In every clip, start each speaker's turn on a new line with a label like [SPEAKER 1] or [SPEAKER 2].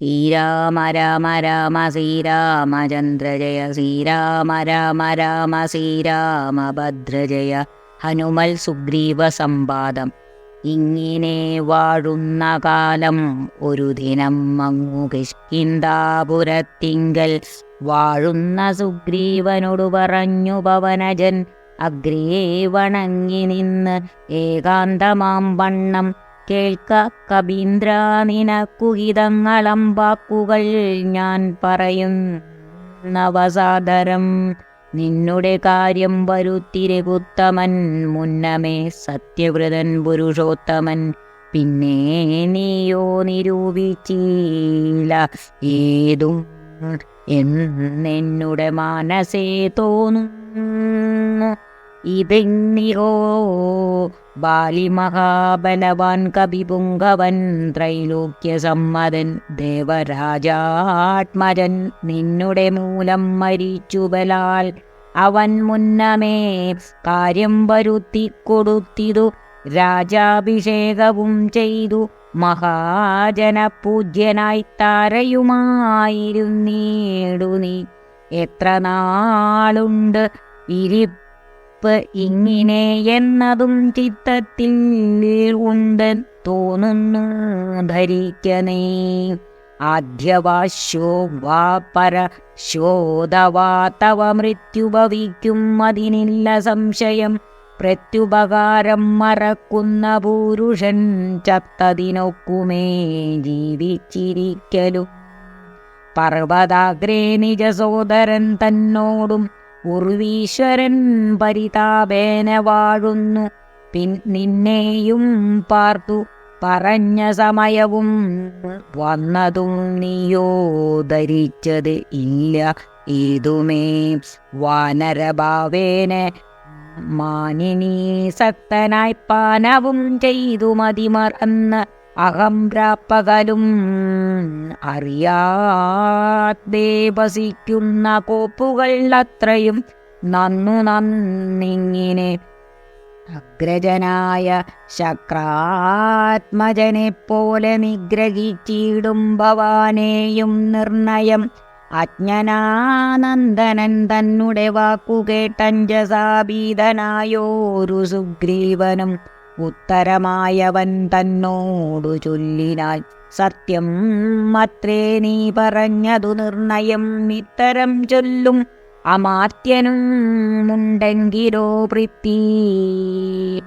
[SPEAKER 1] ശ്രീരാമ രാമ രാമ ശ്രീരാമചന്ദ്ര ജയ ശ്രീരാമ രാമ രാമ ശ്രീരാമഭദ്ര ജയ ഹനുമൽ സുഗ്രീവ സംവാദം. ഇങ്ങനെ വാഴുന്ന കാലം ഒരു ദിനം മങ്ങു കിഷ്കിന്താപുരത്തിങ്കൽ വാഴുന്ന സുഗ്രീവനോട് പറഞ്ഞു ഭവനജൻ അഗ്രേ വണങ്ങി നിന്ന് ഏകാന്തമാം വണ്ണം. കേൾക്ക കബീന്ദ്ര നിനക്കുഹിതങ്ങളം വാക്കുകൾ ഞാൻ പറയുന്നവസാദരം നിന്നുടെ കാര്യം വരുത്തിരകുത്തമൻ മുന്നമേ സത്യവ്രതൻ പുരുഷോത്തമൻ. പിന്നെ നീയോ നിരൂപിച്ചില്ല ഏതും എന്നെന്നുടെ മനസ്സേ തോന്നുന്നു. ഇതെന്നിഹോ ബാലിമഹാബലവാൻ കവിപുങ്കവൻ ത്രൈലോക്യസമ്മതൻ ദേവരാജാത്മജൻ നിന്നുടെ മൂലം മരിച്ചു ബലാൽ അവൻ മുന്നമേ കാര്യം വരുത്തി കൊടുത്തിതു രാജാഭിഷേകവും ചെയ്തു. മഹാജനപൂജ്യനായി താരയുമായിരുന്നീടു നീ എത്ര നാളുണ്ട്? ഇരിപ്പ് ഇങ്ങനെ എന്നതും ചിത്തത്തിൽ ഉണ്ട് തോന്നുന്നു. ധരിക്കനേ ആദ്യവാശോ വാ പര ശോധവാ തവ മൃത്യുഭവിക്കും അതിനില്ല സംശയം. പ്രത്യുപകാരം മറക്കുന്ന പുരുഷൻ ചത്തതിനൊക്കുമേ ജീവിച്ചിരിക്കലു. പർവതാഗ്രേ നിജസോദരൻ തന്നോടും ഉർവീശ്വരൻ പരിതാപേന വാഴുന്നു. പിൻ നിന്നെയും പാർത്തു പറഞ്ഞ സമയവും വന്നതും നീയോ ധരിച്ചത് ഇല്ല. ഇതുമേ വാനരഭാവേന മാനിനീ സക്തനായി പാനവും ചെയ്തു മതിമറന്ന് അഹം പ്രാപ്പകലും അറിയാതെ വസിക്കുന്ന കോപ്പുകൾ അത്രയും നന്നു നന്നിങ്ങിനെ. അഗ്രജനായ ശക്രാത്മജനെ പോലെ നിഗ്രഹിച്ചിടും ഭവാനെയും നിർണയം. അജ്ഞനാനന്ദനൻ തന്നെ വാക്കുകേട്ടഞ്ചസാബീതനായോരു സുഗ്രീവനും ഉത്തരമായവൻ തന്നോടു ചൊല്ലിനാൻ സത്യം അത്രേ നീ പറഞ്ഞതു നിർണയം ഇത്തരം ചൊല്ലും അമാത്യനും ഉണ്ടെങ്കിലോ പൃഥ്വീ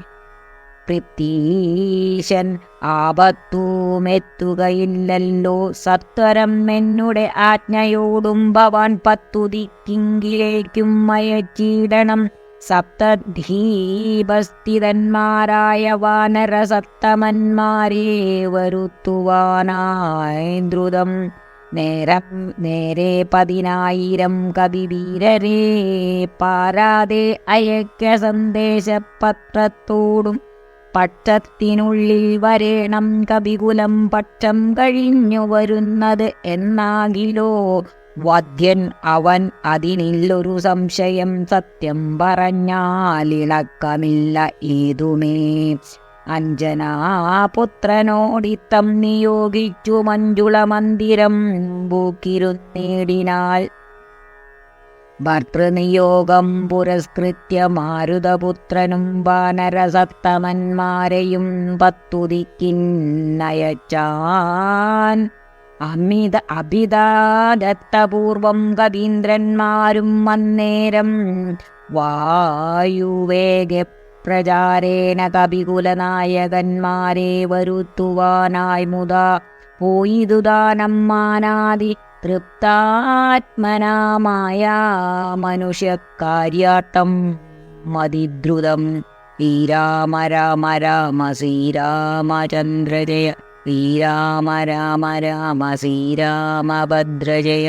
[SPEAKER 1] പൃഥ്വീശൻ ആപത്തുമെത്തുകയില്ലല്ലോ. സത്വരം എന്നുടെ ആജ്ഞയോടും ഭവാൻ പത്തുതിക്കിങ്കിലേക്കും അയച്ചിടണം സപ്തധീപസ്ഥിതന്മാരായ വാനരസത്തമന്മാരെ വരുത്തുവാനായി ദ്രുതം. നേരം നേരെ പതിനായിരം കവിവീരരേ പാരാതെ അയക്ക സന്ദേശപത്രത്തോടും പക്ഷത്തിനുള്ളിൽ വരേണം കവികുലം പക്ഷം കഴിഞ്ഞു വരുന്നത് എന്നാകിലോ വധ്യൻ അവൻ അതിനില്ലൊരു സംശയം സത്യം പറഞ്ഞാലിളക്കമില്ല ഏതുമേ. അഞ്ജനാപുത്രനോടിത്തം നിയോഗിച്ചു മഞ്ജുള മന്ദിരം ബൂക്കിരുന്നേടിനാൽ ഭർത്തൃനിയോഗം പുരസ്കൃത്യ മാരുതപുത്രനും വാനരസത്തമന്മാരെയും പത്തുതിക്കിന്നയച്ചാൻ അമിത അഭിതാദത്തപൂർവം കവീന്ദ്രന്മാരും അന്നേരം വായുവേഗ പ്രചാരേണ കപികുലനായകന്മാരെ വരുത്തുവാനായി മുത പോയിതു ദാനം മാനാദി തൃപ്താത്മനാമായ മനുഷ്യക്കാര്യാട്ടം മതിദ്രുതം. ശ്രീരാമ രാമ രാമ ശ്രീരാമചന്ദ്ര ജയ ശ്രീരാമ രാമ രാമ ശ്രീരാമഭദ്ര ജയ